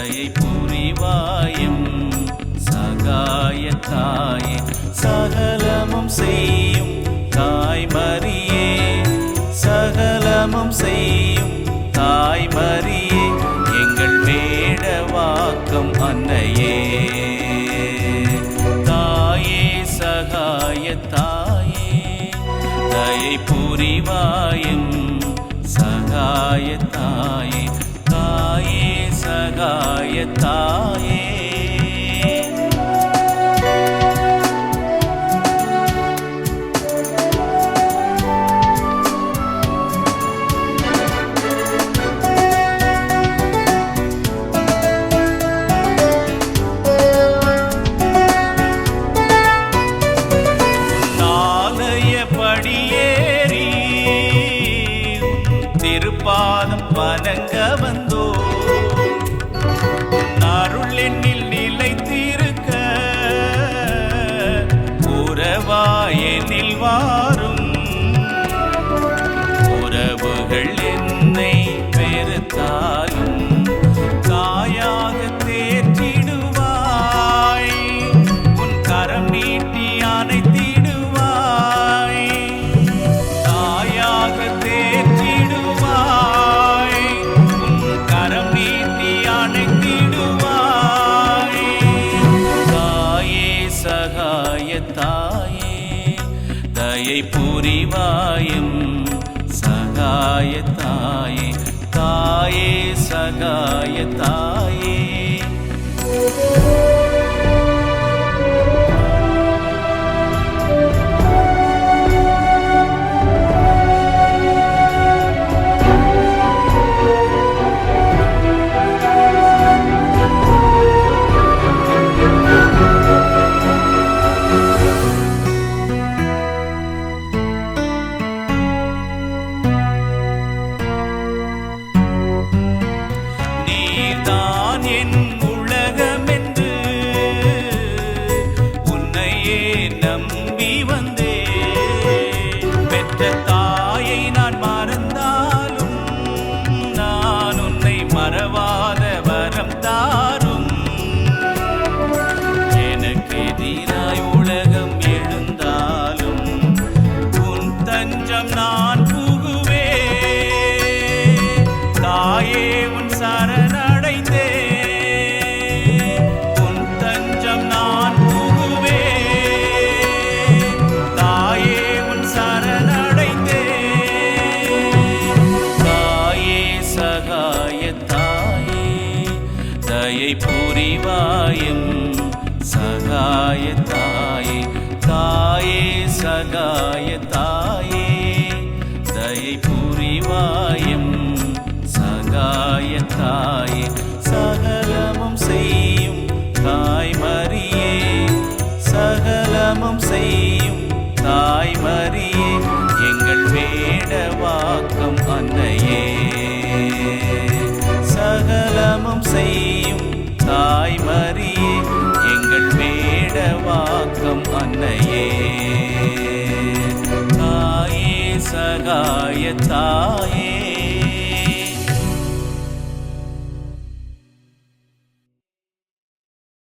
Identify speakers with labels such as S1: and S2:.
S1: தயை புரிவாயும் சகாய தாயே சகலமும் செய்யும் தாய் மரியே சகலமும் செய்யும் தாய் மரியே எங்கள் வேடவாக்கம் அன்னையே. தாயே சகாய தாயே தயை புரிவாயும் சகாய தாயே சகாய தாயே திருப்பாதம் வணங்க வந்தோ வாரும். உறவுகள் என்னை பெருத்தார் புரிவாயும். சகாய தாயே தாயே சகாய தாயே again. தயை புரிவாயும். சகாய தாயே தாயே சகாய தாயே. தயை புரிவாயும். சகாய தாயே சகலமும் செய்யும் தாய் மரியே. சகலமும் செய்யும் தாய் மரியே. எங்கள் வேடவா தாயே